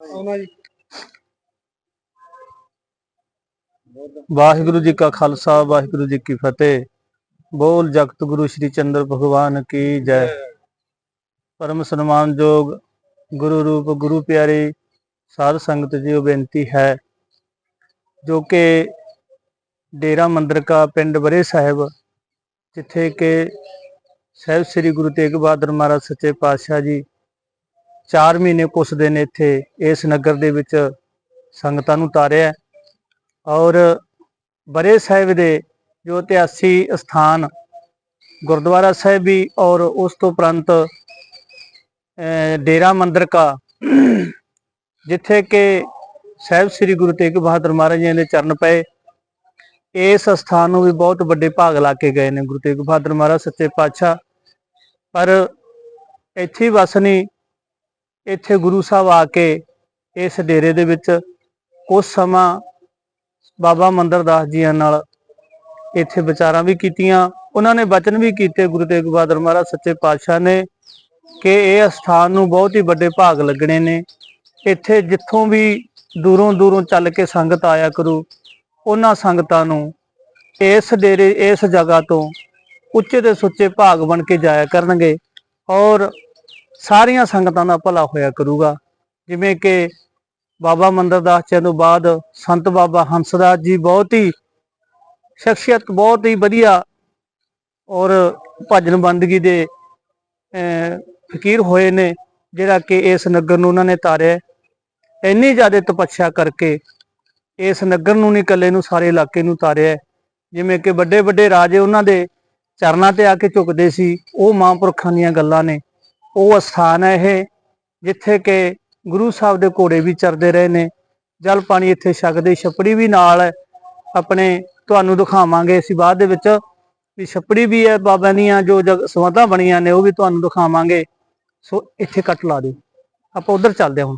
ਆਉਣਾ ਜੀ। ਵਾਹਿਗੁਰੂ ਜੀ ਕਾ ਖਾਲਸਾ, ਵਾਹਿਗੁਰੂ ਜੀ ਕੀ ਫਤਿਹ। ਬੋਲ ਜਗਤ ਗੁਰੂ ਸ੍ਰੀ ਚੰਦਰ ਭਗਵਾਨ ਕੀ ਜੈ। ਪਰਮ ਸਨਮਾਨਯੋਗ ਗੁਰੂ ਰੂਪ, ਗੁਰੂ ਪਿਆਰੀ, ਸਾਧ ਸੰਗਤ ਜੀਓ ਬੇਨਤੀ ਹੈ। ਜੋ ਕਿ ਡੇਰਾ ਮੰਦਰ ਕਾ ਪਿੰਡ ਬਰੇ ਸਾਹਿਬ, ਜਿੱਥੇ ਕਿ ਸਾਹਿਬ ਸ੍ਰੀ ਗੁਰੂ ਤੇਗ ਬਹਾਦਰ ਮਹਾਰਾਜ ਸੱਚੇ ਪਾਤਸ਼ਾਹ ਜੀ 4 ਮਹੀਨੇ ਕੁਸਦੇ ਦਿਨ ਇੱਥੇ, ਇਸ ਨਗਰ ਦੇ ਵਿੱਚ ਸੰਗਤਾਂ ਨੂੰ ਤਾਰਿਆ ਔਰ ਬਰੇ ਸਾਹਿਬ ਦੇ ਜੋ ਇਤਿਹਾਸੀ ਸਥਾਨ ਗੁਰਦੁਆਰਾ ਸਾਹਿਬ ਵੀ ਔਰ ਉਸ ਤੋਂ ਉਪਰੰਤ ਡੇਰਾ ਮੰਦਰ ਕਾ, ਜਿੱਥੇ ਕਿ ਸਾਹਿਬ ਸ੍ਰੀ ਗੁਰੂ ਤੇਗ ਬਹਾਦਰ ਮਹਾਰਾਜ ਜੀ ਦੇ ਚਰਨ ਪਏ, ਇਸ ਸਥਾਨ ਨੂੰ ਵੀ ਬਹੁਤ ਵੱਡੇ ਭਾਗ ਲਾ ਕੇ ਗਏ ਨੇ ਗੁਰੂ ਤੇਗ ਬਹਾਦਰ ਮਹਾਰਾਜ ਸੱਚੇ ਪਾਤਸ਼ਾਹ। ਪਰ ਇੱਥੇ ਹੀ ਨਹੀਂ ਇੱਥੇ ਗੁਰੂ ਸਾਹਿਬ ਆ ਕੇ ਇਸ ਡੇਰੇ ਦੇ ਵਿੱਚ ਕੁਝ ਸਮਾਂ ਬਾਬਾ ਮੰਦਰਦਾਸ ਜੀਆਂ ਨਾਲ ਇੱਥੇ ਵਿਚਾਰਾਂ ਵੀ ਕੀਤੀਆਂ। ਉਹਨਾਂ ਨੇ ਬਚਨ ਵੀ ਕੀਤੇ ਗੁਰੂ ਤੇਗ ਬਹਾਦਰ ਮਹਾਰਾਜ ਸੱਚੇ ਪਾਤਸ਼ਾਹ ਨੇ ਕਿ ਇਹ ਸਥਾਨ ਨੂੰ ਬਹੁਤ ਹੀ ਵੱਡੇ ਭਾਗ ਲੱਗਣੇ ਨੇ। ਇੱਥੇ ਜਿੱਥੋਂ ਵੀ ਦੂਰੋਂ ਦੂਰੋਂ ਚੱਲ ਕੇ ਸੰਗਤ ਆਇਆ ਕਰੂ, ਉਹਨਾਂ ਸੰਗਤਾਂ ਨੂੰ ਇਸ ਡੇਰੇ, ਇਸ ਜਗ੍ਹਾ ਤੋਂ ਉੱਚੇ ਤੇ ਸੁੱਚੇ ਭਾਗ ਬਣ ਕੇ ਜਾਇਆ ਕਰਨਗੇ ਔਰ ਸਾਰੀਆਂ ਸੰਗਤਾਂ ਦਾ ਭਲਾ ਹੋਇਆ ਕਰੂਗਾ। ਜਿਵੇਂ ਕਿ ਬਾਬਾ ਮੰਦਰਦਾਸ ਜੀ ਤੋਂ ਬਾਅਦ ਸੰਤ ਬਾਬਾ ਹੰਸਦਾਸ ਜੀ ਬਹੁਤ ਹੀ ਸ਼ਖਸੀਅਤ ਬਹੁਤ ਹੀ ਵਧੀਆ ਔਰ ਭਜਨ ਬੰਦਗੀ ਦੇ ਅਹ, ਫਕੀਰ ਹੋਏ ਨੇ ਜਿਹੜਾ ਕਿ ਇਸ ਨਗਰ ਨੂੰ ਉਹਨਾਂ ਨੇ ਤਾਰਿਆ। ਇੰਨੀ ਜ਼ਿਆਦਾ ਤਪੱਸਿਆ ਕਰਕੇ ਇਸ ਨਗਰ ਨੂੰ ਨਹੀਂ ਇਕੱਲੇ ਨੂੰ ਸਾਰੇ ਇਲਾਕੇ ਨੂੰ ਤਾਰਿਆ। ਜਿਵੇਂ ਕਿ ਵੱਡੇ ਵੱਡੇ ਰਾਜੇ ਉਹਨਾਂ ਦੇ ਚਰਨਾਂ ਤੇ ਆ ਕੇ ਝੁਕਦੇ ਸੀ। ਉਹ ਮਹਾਂਪੁਰਖਾਂ ਦੀਆਂ ਗੱਲਾਂ ਨੇ। ਉਹ ਸਥਾਨ ਹੈ ਇਹ, ਜਿੱਥੇ ਕਿ ਗੁਰੂ ਸਾਹਿਬ ਦੇ ਘੋੜੇ ਵੀ ਚਰਦੇ ਰਹੇ ਨੇ। ਜਲ ਪਾਣੀ ਇੱਥੇ ਛਕਦੇ ਛਪੜੀ ਵੀ ਨਾਲ ਆਪਣੇ ਤੁਹਾਨੂੰ ਦਿਖਾਵਾਂਗੇ ਅਸੀਂ ਬਾਅਦ ਦੇ ਵਿੱਚ ਵੀ ਛਪੜੀ ਵੀ ਹੈ ਬਾਬਿਆਂ ਦੀਆਂ, ਜੋ ਜਗ, ਸਮਾਧਾਂ ਬਣੀਆਂ ਨੇ ਉਹ ਵੀ ਤੁਹਾਨੂੰ ਦਿਖਾਵਾਂਗੇ। ਸੋ ਇੱਥੇ ਕੱਟ ਲਾ ਦਿਓ। ਆਪਾਂ ਉਧਰ ਚੱਲਦੇ ਹਾਂ ਹੁਣ।